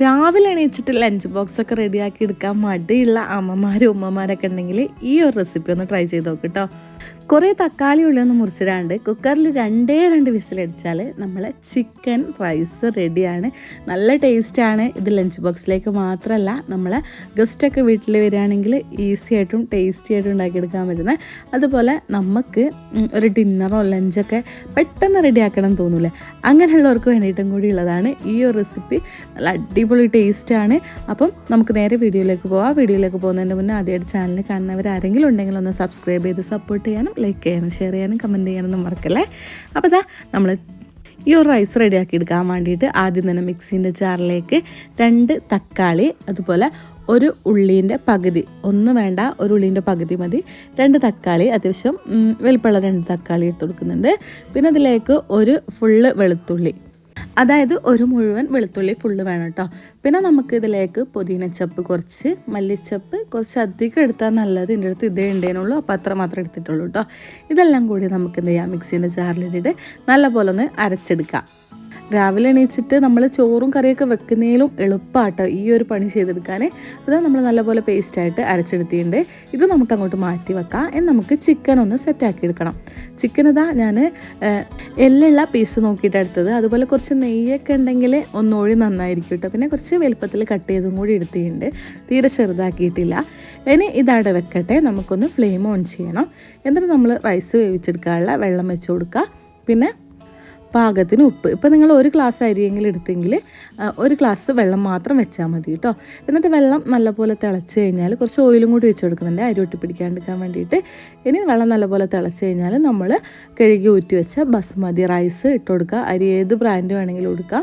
രാവിലെ എണീച്ചിട്ട് lunch box ഒക്കെ റെഡിയാക്കി എടുക്കാൻ മടിയുള്ള അമ്മമാരും ഉമ്മമാരൊക്കെ ഉണ്ടെങ്കിൽ ഈ ഒരു റെസിപ്പി ഒന്ന് ട്രൈ ചെയ്ത് നോക്ക് കേട്ടോ കുറേ തക്കാളി ഉള്ളിയൊന്നും മുറിച്ചിടാണ്ട് കുക്കറിൽ രണ്ടേ രണ്ട് വിസിലടിച്ചാൽ നമ്മൾ ചിക്കൻ റൈസ് റെഡിയാണ് നല്ല ടേസ്റ്റാണ് ഇത് ലഞ്ച് ബോക്സിലേക്ക് മാത്രമല്ല നമ്മളെ ഗസ്റ്റൊക്കെ വീട്ടിൽ വരികയാണെങ്കിൽ ഈസി ആയിട്ടും ടേസ്റ്റി ആയിട്ടും ഉണ്ടാക്കിയെടുക്കാൻ പറ്റുന്നത് അതുപോലെ നമുക്ക് ഒരു ഡിന്നറോ ലഞ്ചൊക്കെ പെട്ടെന്ന് റെഡിയാക്കണം തോന്നൂലേ അങ്ങനെയുള്ളവർക്ക് വേണ്ടിയിട്ടും കൂടി ഉള്ളതാണ് ഈ ഒരു റെസിപ്പി നല്ല അടിപൊളി ടേസ്റ്റാണ് അപ്പം നമുക്ക് നേരെ വീഡിയോയിലേക്ക് പോവാം. വീഡിയോയിലേക്ക് പോകുന്നതിന് മുന്നേ ആദ്യമായിട്ട് ചാനൽ കാണുന്നവർ ആരെങ്കിലും ഉണ്ടെങ്കിൽ ഒന്ന് സബ്സ്ക്രൈബ് ചെയ്ത് സപ്പോർട്ട് ചെയ്യാനും ലൈക്ക് ചെയ്യാനും ഷെയർ ചെയ്യാനും കമന്റ് ചെയ്യാനൊന്നും മറക്കല്ലേ? അപ്പോൾ ഇതാ നമ്മൾ ഈ ഒരു റൈസ് ആക്കി എടുക്കാൻ വേണ്ടിയിട്ട് ആദ്യം തന്നെ മിക്സിന്റെ ജാറിലേക്ക് രണ്ട് തക്കാളി അതുപോലെ ഒരു ഉള്ളീന്റെ പകുതി ഒന്ന് വേണ്ട ഒരു ഉള്ളീന്റെ പകുതി മതി. രണ്ട് തക്കാളി അത്യാവശ്യം വെളുപ്പുള്ള രണ്ട് തക്കാളി എടുത്ത് കൊടുക്കുന്നുണ്ട്. പിന്നെ അതിലേക്ക് ഒരു ഫുള്ള് വെളുത്തുള്ളി. അതായത് ഒരു മുഴുവൻ വെളുത്തുള്ളി ഫുള്ള് വേണം കേട്ടോ പിന്നെ നമുക്ക് ഇതിലേക്ക് പുതിനച്ചപ്പ് കുറച്ച് മല്ലിച്ചപ്പ് കുറച്ച് അധികം എടുത്താൽ നല്ലത് ഇതിന്റെ അടുത്ത് ഇതേ ഉണ്ടേനുള്ളൂ അപ്പോൾ അത്ര മാത്രമേ എടുത്തിട്ടുള്ളൂ കേട്ടോ ഇതെല്ലാം കൂടി നമുക്ക് എന്ത് ചെയ്യാം? മിക്സീന്റെ ജാറിലിട്ടിട്ട് നല്ലപോലെ ഒന്ന് അരച്ചെടുക്കാം. രാവിലെ എണീച്ചിട്ട് നമ്മൾ ചോറും കറിയൊക്കെ വെക്കുന്നതിലും എളുപ്പമാട്ടോ ഈ ഒരു പണി ചെയ്തെടുക്കാൻ അത് നമ്മൾ നല്ലപോലെ പേസ്റ്റായിട്ട് അരച്ചെടുത്തിട്ടുണ്ട്. ഇത് നമുക്ക് അങ്ങോട്ട് മാറ്റി വെക്കാം. എന്ന് നമുക്ക് ചിക്കൻ ഒന്ന് സെറ്റാക്കി എടുക്കണം. ചിക്കൻ ഇതാ ഞാൻ എല്ലുള്ള പീസ് നോക്കിയിട്ട് എടുത്തത്. അതുപോലെ കുറച്ച് നെയ്യൊക്കെ ഉണ്ടെങ്കിൽ ഒന്നുകൂടി നന്നായിരിക്കും കേട്ടോ പിന്നെ കുറച്ച് വലുപ്പത്തിൽ കട്ട് ചെയ്തും കൂടി എടുത്തിട്ടുണ്ട്. തീരെ ചെറുതാക്കിയിട്ടില്ല. ഇനി ഇതവിടെ വെക്കട്ടെ. നമുക്കൊന്ന് ഫ്ലെയിം ഓൺ ചെയ്യണം. എന്നിട്ട് നമ്മൾ റൈസ് വേവിച്ചെടുക്കാനുള്ള വെള്ളം വെച്ച് കൊടുക്കുക പിന്നെ പാകത്തിന് ഉപ്പ്. ഇപ്പം നിങ്ങൾ ഒരു ഗ്ലാസ് അരിയെങ്കിലും എടുത്തെങ്കിൽ ഒരു ഗ്ലാസ് വെള്ളം മാത്രം വെച്ചാൽ മതി കേട്ടോ. എന്നിട്ട് വെള്ളം നല്ലപോലെ തിളച്ച് കഴിഞ്ഞാൽ കുറച്ച് ഓയിലും കൂടി വെച്ച് കൊടുക്കുന്നുണ്ട്. അരി ഒട്ടി വേണ്ടിയിട്ട്. ഇനി വെള്ളം നല്ലപോലെ തിളച്ച് കഴിഞ്ഞാൽ നമ്മൾ കഴുകി ഊറ്റി വെച്ച ബസ്മതി റൈസ് ഇട്ട് കൊടുക്കുക. അരി ഏത് ബ്രാൻഡ് വേണമെങ്കിലും കൊടുക്കുക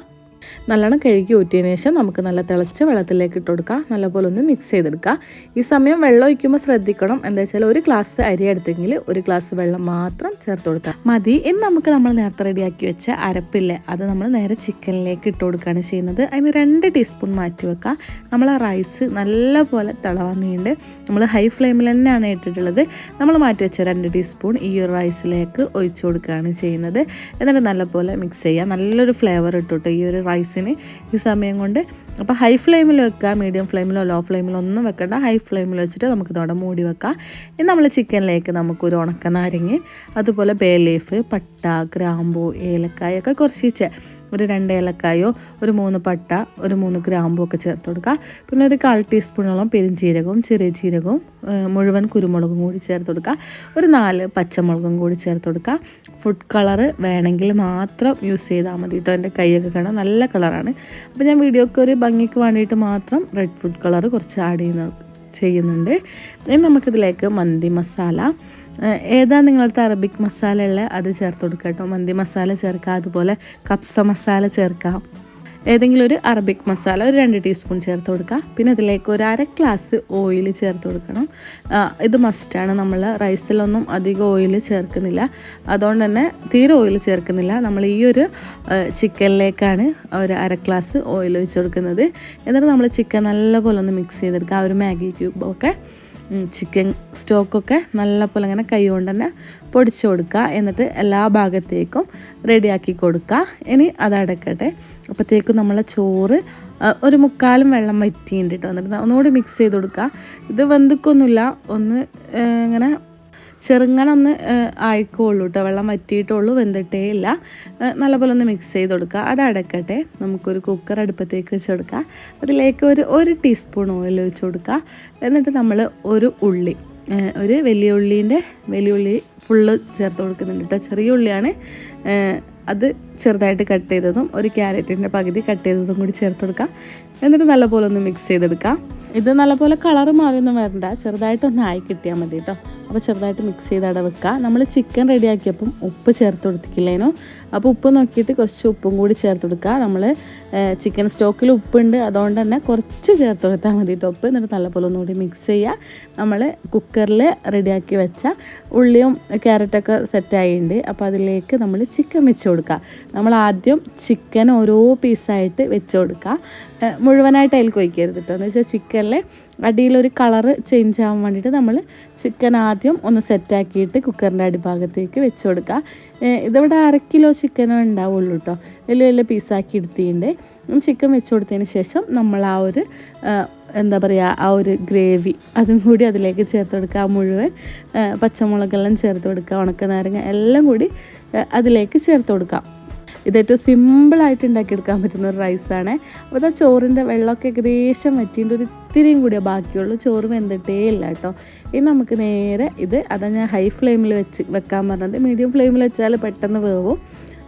നല്ലോണം കഴുകി ഊറ്റിയതിന് ശേഷം നമുക്ക് നല്ല തിളച്ച വെള്ളത്തിലേക്ക് ഇട്ട് കൊടുക്കുക നല്ലപോലെ ഒന്ന് മിക്സ് ചെയ്തെടുക്കുക ഈ സമയം വെള്ളം ഒഴിക്കുമ്പോൾ ശ്രദ്ധിക്കണം. എന്താ വെച്ചാൽ ഒരു ഗ്ലാസ് അരി എടുത്തെങ്കിൽ ഒരു ഗ്ലാസ് വെള്ളം മാത്രം ചേർത്ത് കൊടുക്കുക മതി. ഇനി നമുക്ക് നമ്മൾ നേരത്തെ റെഡിയാക്കി വെച്ച അരപ്പില്ലേ അത് നമ്മൾ നേരെ ചിക്കനിലേക്ക് ഇട്ട് കൊടുക്കുകയാണ് ചെയ്യുന്നത്. അതിന് രണ്ട് ടീസ്പൂൺ മാറ്റി വെക്കുക നമ്മൾ ആ റൈസ് നല്ലപോലെ തിളവാന്നിയുണ്ട് നമ്മൾ ഹൈ ഫ്ലെയിമിൽ തന്നെയാണ് ഇട്ടിട്ടുള്ളത്. നമ്മൾ മാറ്റി വെച്ച രണ്ട് ടീസ്പൂൺ ഈ ഒരു റൈസിലേക്ക് ഒഴിച്ചു കൊടുക്കുകയാണ് ചെയ്യുന്നത്. എന്നിട്ട് നല്ലപോലെ മിക്സ് ചെയ്യുക നല്ലൊരു ഫ്ലേവർ ഇട്ടിട്ട് ഈ ഒരു റൈസിന് ഈ സമയം കൊണ്ട്. അപ്പോൾ ഹൈ ഫ്ലെയിമിൽ വെക്കുക മീഡിയം ഫ്ലെയിമിലോ ലോ ഫ്ലെയിമിലോ ഒന്നും വെക്കണ്ട. ഹൈ ഫ്ലെയിമിൽ വെച്ചിട്ട് നമുക്ക് ഇതോടെ മൂടി വെക്കാം. ഇനി നമ്മൾ ചിക്കനിലേക്ക് നമുക്കൊരു ഉണക്ക നാരങ്ങ അതുപോലെ ബേ ലീഫ് പട്ട ഗ്രാമ്പൂ ഏലക്കായൊക്കെ കുറച്ച് ഒരു രണ്ട് ഏലക്കായോ ഒരു മൂന്ന് പട്ട ഒരു മൂന്ന് ഗ്രാമ്പും ഒക്കെ ചേർത്ത് കൊടുക്കുക. പിന്നെ ഒരു കാൽ ടീസ്പൂണോളം പെരുംജീരകവും ചെറിയ ജീരകവും മുഴുവൻ കുരുമുളകും കൂടി ചേർത്ത് കൊടുക്കുക. ഒരു നാല് പച്ചമുളകും കൂടി ചേർത്ത് കൊടുക്കുക. ഫുഡ് കളർ വേണമെങ്കിൽ മാത്രം യൂസ് ചെയ്താൽ മതി കേട്ടോ. എന്റെ കൈയൊക്കെ കാണാൻ നല്ല കളറാണ്. അപ്പോൾ ഞാൻ വീഡിയോക്ക് ഒരു ഭംഗിക്ക് വേണ്ടിയിട്ട് മാത്രം റെഡ് ഫുഡ് കളർ കുറച്ച് ആഡ് ചെയ്യുന്ന ചെയ്യുന്നുണ്ട്. ഇനി നമുക്കിതിലേക്ക് മന്തി മസാല ഏതാ നിങ്ങളടുത്ത് അറബിക് മസാല ഉള്ള? അത് ചേർത്ത് കൊടുക്കുക കേട്ടോ. മന്തി മസാല ചേർക്കുക അതുപോലെ കപ്സ മസാല ചേർക്കാം ഏതെങ്കിലും ഒരു അറബിക് മസാല ഒരു രണ്ട് ടീസ്പൂൺ ചേർത്ത് കൊടുക്കുക. പിന്നെ അതിലേക്ക് ഒരു അര ഗ്ലാസ് ഓയിൽ ചേർത്ത് കൊടുക്കണം. ഇത് മസ്റ്റാണ് നമ്മൾ റൈസിലൊന്നും അധികം ഓയിൽ ചേർക്കുന്നില്ല. അതുകൊണ്ട് തന്നെ തീരെ ഓയിൽ ചേർക്കുന്നില്ല. നമ്മൾ ഈ ഒരു ചിക്കനിലേക്കാണ് ഒരു അര ഗ്ലാസ് ഓയിൽ ഒഴിച്ച് കൊടുക്കുന്നത്. എന്നിട്ട് നമ്മൾ ചിക്കൻ നല്ലപോലെ ഒന്ന് മിക്സ് ചെയ്തെടുക്കുക. ആ ഒരു മാഗി ക്യൂബൊക്കെ ചിക്കൻ സ്റ്റോക്കൊക്കെ നല്ലപോലെ ഇങ്ങനെ കൈ കൊണ്ട് തന്നെ പൊടിച്ചു കൊടുക്കുക. എന്നിട്ട് എല്ലാ ഭാഗത്തേക്കും റെഡിയാക്കി കൊടുക്കുക. ഇനി അതടക്കട്ടെ അപ്പോഴത്തേക്കും നമ്മളെ ചോറ് ഒരു മുക്കാലും വെള്ളം വറ്റിയിട്ടുണ്ട് കേട്ടോ എന്നിട്ട് ഒന്നുകൂടി മിക്സ് ചെയ്ത് കൊടുക്കുക. ഇത് വെന്തുക്കൊന്നുമില്ല. ഒന്ന് ഇങ്ങനെ ചെറുങ്ങനെ ഒന്ന് ഏഹ്, ആയിക്കോളൂ കേട്ടോ വെള്ളം വറ്റിയിട്ടുള്ളൂ വെന്തിട്ടേ ഇല്ല. നല്ലപോലെ ഒന്ന് മിക്സ് ചെയ്ത് കൊടുക്കുക. അത് അടക്കട്ടെ. നമുക്കൊരു കുക്കർ അടുപ്പത്തേക്ക് വെച്ച് കൊടുക്കുക. അതിലേക്ക് ഒരു ഒരു ടീസ്പൂൺ ഓയിൽ വെച്ച് കൊടുക്കുക. എന്നിട്ട് നമ്മൾ ഒരു ഉള്ളി ഒരു വലിയ ഉള്ളീന്റെ വലിയ ഉള്ളി ഫുള്ള് ചേർത്ത് കൊടുക്കുന്നുണ്ട് കേട്ടോ ചെറിയ ഉള്ളിയാണ് അത് ചെറുതായിട്ട് കട്ട് ചെയ്തതും ഒരു ക്യാരറ്റിന്റെ പകുതി കട്ട് ചെയ്തതും കൂടി ചേർത്ത് കൊടുക്കുക. എന്നിട്ട് നല്ലപോലെ ഒന്ന് മിക്സ് ചെയ്തെടുക്കുക. ഇത് നല്ലപോലെ കളർ മാറിയൊന്നും വരണ്ട. ചെറുതായിട്ടൊന്ന് ആയി കിട്ടിയാൽ മതി കേട്ടോ അപ്പോൾ ചെറുതായിട്ട് മിക്സ് ചെയ്ത് അവിടെ വെക്കുക നമ്മൾ ചിക്കൻ റെഡിയാക്കിയപ്പം ഉപ്പ് ചേർത്ത് കൊടുത്തിക്കില്ലേനോ അപ്പോൾ ഉപ്പ് നോക്കിയിട്ട് കുറച്ച് ഉപ്പും കൂടി ചേർത്ത് കൊടുക്കുക നമ്മൾ ചിക്കൻ സ്റ്റോക്കിൽ ഉപ്പുണ്ട്. അതുകൊണ്ട് തന്നെ കുറച്ച് ചേർത്ത് കൊടുത്താൽ മതി കേട്ടോ ഉപ്പ്. എന്നിട്ട് നല്ലപോലെ ഒന്നുകൂടി മിക്സ് ചെയ്യുക നമ്മൾ കുക്കറിൽ റെഡിയാക്കി വെച്ച ഉള്ളിയും ക്യാരറ്റൊക്കെ സെറ്റായിട്ടുണ്ട് അപ്പോൾ അതിലേക്ക് നമ്മൾ ചിക്കൻ വെച്ച് കൊടുക്കുക നമ്മൾ ആദ്യം ചിക്കൻ ഓരോ പീസായിട്ട് വെച്ച് കൊടുക്കുക മുഴുവനായിട്ട് അതിൽ കൊയ്ക്കരുത് കേട്ടോ എന്ന് വെച്ചാൽ ചിക്കനിൽ ചിക്കനിലെ അടിയിലൊരു കളറ് ചേഞ്ച് ആവാൻ വേണ്ടിയിട്ട് നമ്മൾ ചിക്കൻ ആദ്യം ഒന്ന് സെറ്റാക്കിയിട്ട് കുക്കറിന്റെ അടിഭാഗത്തേക്ക് വെച്ച് കൊടുക്കുക ഇതിവിടെ അര കിലോ ചിക്കനേ ഉണ്ടാവുള്ളൂ കേട്ടോ വലിയ വലിയ പീസാക്കി എടുത്തിട്ടുണ്ട്. ചിക്കൻ വെച്ച് കൊടുത്തതിന് ശേഷം നമ്മൾ ആ ഒരു എന്താ പറയുക ആ ഒരു ഗ്രേവി അതും കൂടി അതിലേക്ക് ചേർത്ത് കൊടുക്കുക മുഴുവൻ പച്ചമുളകെല്ലാം ചേർത്ത് കൊടുക്കുക ഉണക്ക നാരങ്ങ എല്ലാം കൂടി അതിലേക്ക് ചേർത്ത് കൊടുക്കാം. ഇത് ഏറ്റവും സിമ്പിളായിട്ട് ഉണ്ടാക്കിയെടുക്കാൻ പറ്റുന്ന ഒരു റൈസാണ്. അപ്പോൾ ആ ചോറിന്റെ വെള്ളമൊക്കെ ഏകദേശം വറ്റിന്റെ ഒരു ഇത്തിരിയും കൂടിയേ ബാക്കിയുള്ളൂ. ചോറ് വെന്തിട്ടേ ഇല്ല കേട്ടോ. ഇനി നമുക്ക് നേരെ ഇത് അതാ ഞാൻ ഹൈ ഫ്ലെയിമിൽ വെച്ച് വെക്കാൻ പറഞ്ഞത്. മീഡിയം ഫ്ലെയിമിൽ വെച്ചാൽ പെട്ടെന്ന് വേവും.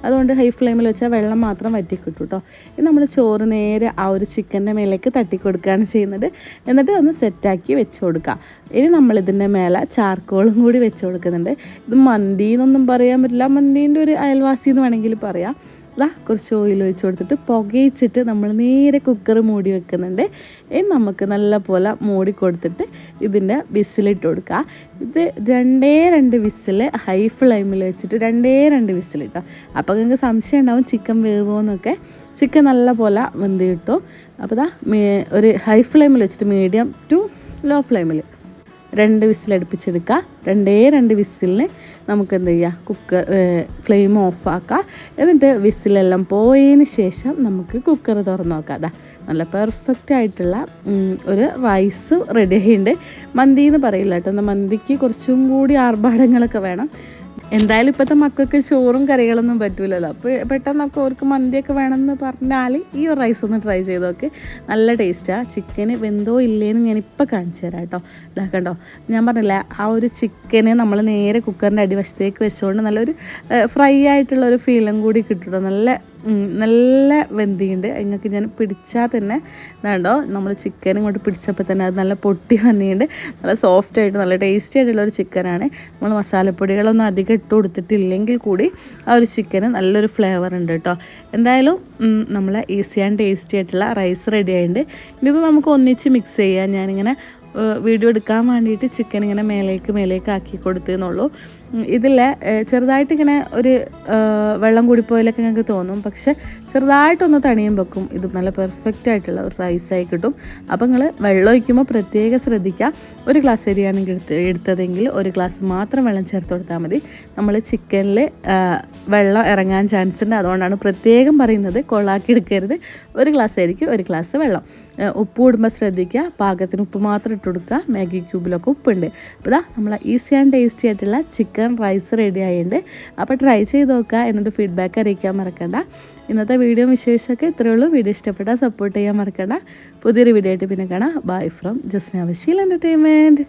അതുകൊണ്ട് ഹൈ ഫ്ലെയിമിൽ വെച്ചാൽ വെള്ളം മാത്രം വറ്റിക്കിട്ടു കിട്ടും ഇനി നമ്മൾ ചോറ് നേരെ ആ ഒരു ചിക്കന്റെ മേലേക്ക് തട്ടി കൊടുക്കുകയാണ് ചെയ്യുന്നത്. എന്നിട്ട് ഒന്ന് സെറ്റാക്കി വെച്ച് കൊടുക്കുക ഇനി നമ്മളിതിന്റെ മേലെ ചാർക്കോളും കൂടി വെച്ച് കൊടുക്കുന്നുണ്ട്. ഇത് മന്തി എന്നൊന്നും പറയാൻ പറ്റില്ല. മന്തീന്റെ ഒരു അയൽവാസി എന്ന് വേണമെങ്കിൽ പറയാം. കുറച്ച് ഓയിൽ ഒഴിച്ച് കൊടുത്തിട്ട് പുകയിച്ചിട്ട് നമ്മൾ നേരെ കുക്കർ മൂടി വെക്കുന്നുണ്ട്. ഇനി നമുക്ക് നല്ല പോലെ മൂടി കൊടുത്തിട്ട് ഇതിന്റെ വിസിലിട്ട് കൊടുക്കുക. ഇത് രണ്ടേ രണ്ട് വിസിൽ ഹൈ ഫ്ലെയിമിൽ വെച്ചിട്ട് രണ്ടേ രണ്ട് വിസിലിട്ടോ അപ്പോൾ നിങ്ങൾക്ക് സംശയം ഉണ്ടാവും ചിക്കൻ വേവുമെന്നൊക്കെ ചിക്കൻ നല്ല പോലെ വെന്ത് കിട്ടും. അപ്പോൾ ഒരു ഹൈ ഫ്ലെയിമിൽ വെച്ചിട്ട് മീഡിയം ടു ലോ. ഫ്ലെയിമിൽ രണ്ട് വിസിൽ അടുപ്പിച്ചെടുക്കുക. രണ്ടേ രണ്ട് വിസിലിന് നമുക്ക് എന്ത് ചെയ്യുക കുക്കർ ഫ്ലെയിം ഓഫാക്കുക എന്നിട്ട് വിസിലെല്ലാം പോയതിന് ശേഷം നമുക്ക് കുക്കർ തുറന്ന് നോക്കാം. അതാ നല്ല പെർഫെക്റ്റ് ആയിട്ടുള്ള ഒരു റൈസ് റെഡി ആയിട്ടുണ്ട്. മന്തി എന്ന് പറയില്ല കേട്ടോ. എന്നാൽ മന്തിക്ക് കുറച്ചും കൂടി ആർഭാടങ്ങളൊക്കെ വേണം. എന്തായാലും ഇപ്പോഴത്തെ മക്കൾക്ക് ചോറും കറികളൊന്നും പറ്റൂലല്ലോ. അപ്പോൾ പെട്ടെന്നൊക്കെ അവർക്ക് മന്തിയൊക്കെ വേണമെന്ന് പറഞ്ഞാൽ ഈ ഒരു റൈസ് ഒന്ന് ട്രൈ ചെയ്ത് നോക്ക്. നല്ല ടേസ്റ്റാണ് ചിക്കന് വെന്തോ ഇല്ലേന്ന് ഞാൻ ഇപ്പോൾ കാണിച്ചു തരാം കേട്ടോ ഇതാക്കണ്ടോ ഞാൻ പറഞ്ഞില്ല ആ ഒരു ചിക്കന് നമ്മൾ നേരെ കുക്കറിന്റെ അടിവശത്തേക്ക് വെച്ചുകൊണ്ട് നല്ലൊരു ഫ്രൈ ആയിട്ടുള്ള ഒരു ഫീലും കൂടി കിട്ടും നല്ല നല്ല വെന്തിയുണ്ട്. നിങ്ങൾക്ക് ഞാൻ പിടിച്ചാൽ തന്നെ ഇതാണ്ടോ നമ്മൾ ചിക്കൻ ഇങ്ങോട്ട് പിടിച്ചപ്പോൾ തന്നെ അത് നല്ല പൊട്ടി വന്നിട്ടുണ്ട് നല്ല സോഫ്റ്റ് ആയിട്ട് നല്ല ടേസ്റ്റി ആയിട്ടുള്ള ഒരു ചിക്കനാണ് നമ്മൾ മസാലപ്പൊടികളൊന്നും അധികം ഇട്ട് കൊടുത്തിട്ടില്ലെങ്കിൽ കൂടി ആ ഒരു ചിക്കന് നല്ലൊരു ഫ്ലേവർ ഉണ്ട് കേട്ടോ എന്തായാലും നമ്മൾ ഈസി ആൻഡ് ടേസ്റ്റി ആയിട്ടുള്ള റൈസ് റെഡി ആയിട്ടുണ്ട് ഇനിയിപ്പോൾ നമുക്ക് ഒന്നിച്ച് മിക്സ് ചെയ്യാം. ഞാനിങ്ങനെ വീഡിയോ എടുക്കാൻ വേണ്ടിയിട്ട് ചിക്കൻ ഇങ്ങനെ മേലേക്ക് മേലേക്ക് ആക്കി കൊടുത്തെന്നുള്ളൂ ഇതിൽ ചെറുതായിട്ട് ഇങ്ങനെ ഒരു വെള്ളം കൂടിപ്പോയാലൊക്കെ ഞങ്ങൾക്ക് തോന്നും. പക്ഷെ ചെറുതായിട്ടൊന്ന് തണിയും വെക്കും. ഇത് നല്ല പെർഫെക്റ്റ് ആയിട്ടുള്ള ഒരു റൈസായി കിട്ടും. അപ്പോൾ നിങ്ങൾ വെള്ളം ഒഴിക്കുമ്പോൾ പ്രത്യേകം ശ്രദ്ധിക്കുക ഒരു ഗ്ലാസ് അരിയാണെങ്കിൽ എടുത്ത് എടുത്തതെങ്കിൽ ഒരു ഗ്ലാസ് മാത്രം വെള്ളം ചേർത്ത് കൊടുത്താൽ മതി. നമ്മൾ ചിക്കനിൽ വെള്ളം ഇറങ്ങാൻ ചാൻസ് ഉണ്ട്. അതുകൊണ്ടാണ് പ്രത്യേകം പറയുന്നത്. കൊള്ളാക്കി എടുക്കരുത് ഒരു ഗ്ലാസ് ആയിരിക്കും ഒരു ഗ്ലാസ് വെള്ളം. ഉപ്പ് ഇടുമ്പോൾ ശ്രദ്ധിക്കുക. പാകത്തിന് ഉപ്പ് മാത്രം ഇട്ട് കൊടുക്കുക. മാഗി ക്യൂബിലൊക്കെ ഉപ്പുണ്ട്. അപ്പോൾ ഇതാ നമ്മൾ ഈസി ആൻഡ് ടേസ്റ്റി ആയിട്ടുള്ള ചിക്കൻ റൈസ് റെഡി ആയിട്ടുണ്ട്. അപ്പോൾ ട്രൈ ചെയ്ത് നോക്കുക. എന്നിട്ട് ഫീഡ്ബാക്ക് അറിയിക്കാൻ മറക്കണ്ട. ഇന്നത്തെ വീഡിയോ വിശേഷമൊക്കെ ഇത്രയേ ഉള്ളൂ. വീഡിയോ ഇഷ്ടപ്പെട്ടാൽ സപ്പോർട്ട് ചെയ്യാൻ മറക്കണ്ട. പുതിയൊരു വീഡിയോ ആയിട്ട് പിന്നെ കാണാം. Bye from just Navasheel entertainment